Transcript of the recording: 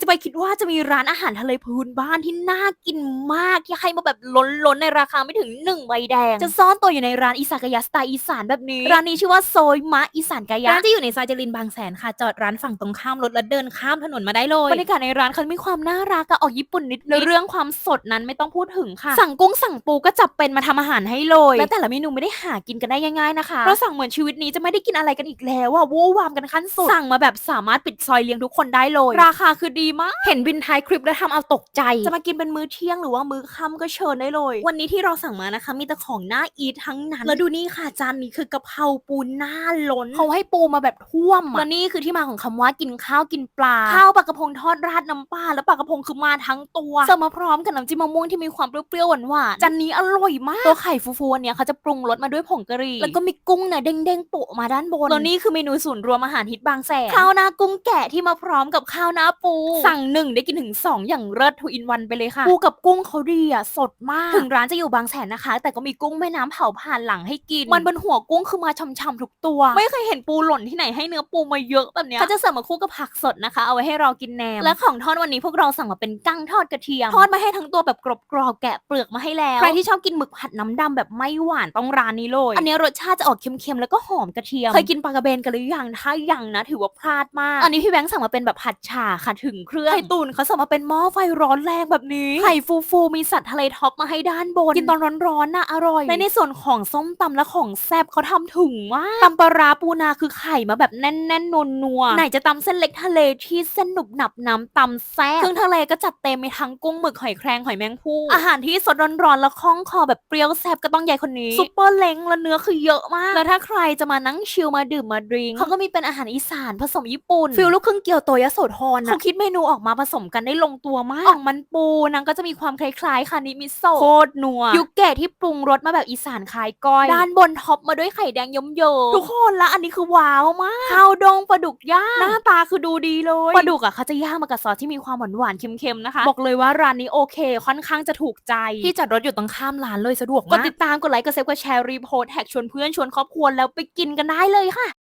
จะไปคิดว่าจะมีร้านอาหารทะเลพื้นบ้านที่น่ากินมากที่ให้มาแบบล้นๆในราคาไม่ถึงหนึ่งใบแดง จะซ่อนตัวอยู่ในร้านอีสานกายะสไตล์อีสานแบบนี้ ร้านนี้ชื่อว่าโซยมะอีสานกายะร้านจะอยู่ในซอยจรินบางแสนค่ะ จอดร้านฝั่งตรงข้ามรถแล้วเดินข้ามถนนมาได้เลยบรรยากาศในร้านเขามีความน่ารักกับออกญี่ปุ่นนิดแล้วเรื่องความสดนั้นไม่ต้องพูดถึงค่ะ สั่งกุ้งสั่งปูก็จับเป็นมาทำอาหารให้เลยและแต่ละเมนูไม่ได้หากินกันได้ง่ายๆนะคะเราสั่งเหมือนชีวิตนี้จะไม่ได้กินอะไรกันอีกแล้วอะวู้วามกันขั้นสุดสั่งมาแบบสามารถปิดซอยเลี้ยงทุกคนได้เลย ราคาคือดีมาก เห็นบินท้ายคลิปแล้วทำเอาตกใจ จะมากินเป็นมื้อเที่ยงหรือว่ามื้อค่ำก็เชิญได้เลย วันนี้ที่เราสั่งมานะคะ มีแต่ของน่าอีททั้งนั้น แล้วดูนี่ค่ะจานนี้คือกะเพราปูหน้าล้น เขาให้ปูมาแบบท่วมอะและนี่คือที่มาของคำว่ากินข้าวกินปลา ข้าวปลากระพงทอดราดน้ำปลาแล้วปลากระพงคือมาทั้งตัวเสิร์ฟมาพร้อมกับน้ำจิ้มมะม่วงที่มีความเปรี้ยวๆหวานๆจานนี้อร่อยมาก ตัวไข่ฟูๆอันเนี้ยเขาจะปรุงรสมาด้วยผงกะหรี่ แล้วก็มีกุ้งเนี่ยเด้งๆโปะมาด้านบนแล้วนี่คือเมนูศูนย์รวมอาหารฮิตบางแสนข้าวหน้ากุ้งแกะที่มาพร้อมกับข้าวหน้าปูสั่งหนึ่งได้กินถึง 2 อย่างเลิศทูอินวันไปเลยค่ะปูกับกุ้งเขาดีอะสดมาก ถึงร้านจะอยู่บางแสนนะคะ แต่ก็มีกุ้งแม่น้ำเผาผ่านหลังให้กิน มันบนหัวกุ้งคือมาช่ำๆทุกตัว ไม่เคยเห็นปูหล่นที่ไหนให้เนื้อปูมาเยอะแบบเนี้ยเขาจะเสิร์ฟมาคู่กับผักสดนะคะ เอาไว้ให้เรากินแหนมและของทอดวันนี้พวกเราสั่งมาเป็นกั้งทอดกระเทียมทอดมาให้ทั้งตัวแบบกรอบๆแกะเปลือกมาให้แล้วใครที่ชอบกินหมึกผัดน้ำดำแบบไม่หวานต้องร้านนี้เลยอันนี้รสชาติจะออกเค็มๆแล้วก็หอมกระเทียมเคยกินปลากระเบนกันหรือยังถ้ายังนะ ถือว่าพลาดมาก อันนี้พี่แบงค์สั่งมาเป็นแบบผัดฉ่าค่ะถึงเครื่องไข่ตุ๋นเขาสั่งมาเป็นหม้อไฟร้อนแรงแบบนี้ ไข่ฟูๆมีสัตว์ทะเลท็อปมาให้ด้านบน กินตอนร้อนๆน่ะอร่อย และในส่วนของส้มตำและของแซ่บเขาทำถึงมากตำปลาร้าปูนาคือไข่มาแบบแน่นๆนัวๆไหนจะตำเส้นเล็กทะเลที่เส้นหนุบหนับน้ำตำแซ่บเครื่องทะเลก็จัดเต็มมีทั้งกุ้งหมึกหอยแครงหอยแมงภู่อาหารที่สดร้อนๆแล้วคล่องคอแบบเปรี้ยวแซ่บก็ต้องยายคนนี้ซุปเปอร์เล้งแล้วเนื้อคือเยอะมากแล้วถ้าใครจะมานั่งชิลมาดื่มมาดริงเขาก็มีเป็นอาหารอีสานผสมญี่ปุ่นฟิลลูกครึ่งเกียวโตยโสธรนะเขาคิดเมนูออกมาผสมกันได้ลงตัวมากอ่องมันปูนางก็จะมีความคล้ายๆคานิมิโซะโคตรนัวยุกเกะที่ปรุงรสมาแบบอีสานคล้ายก้อย ด้านบนท็อปมาด้วยไข่แดงเยิ้มๆทุกคนละอันนี้คือว้าวมากข้าวดองปลาดุกย่างหน้าตาคือดูดีเลยปลาดุกอะเขาจะย่างมากับซอสที่มีความหวานๆเค็มๆนะคะ บอกเลยว่าร้านนี้โอเค ค่อนข้างจะถูกใจที่จอดรถอยู่ตรงข้ามร้านเลยสะดวกมากกดติดตามกดไลค์กดเซฟกดแชร์รีโพสต์แท็กชวนเพื่อนชวนครอบครัวแล้วไปกินกันได้เลยค่ะ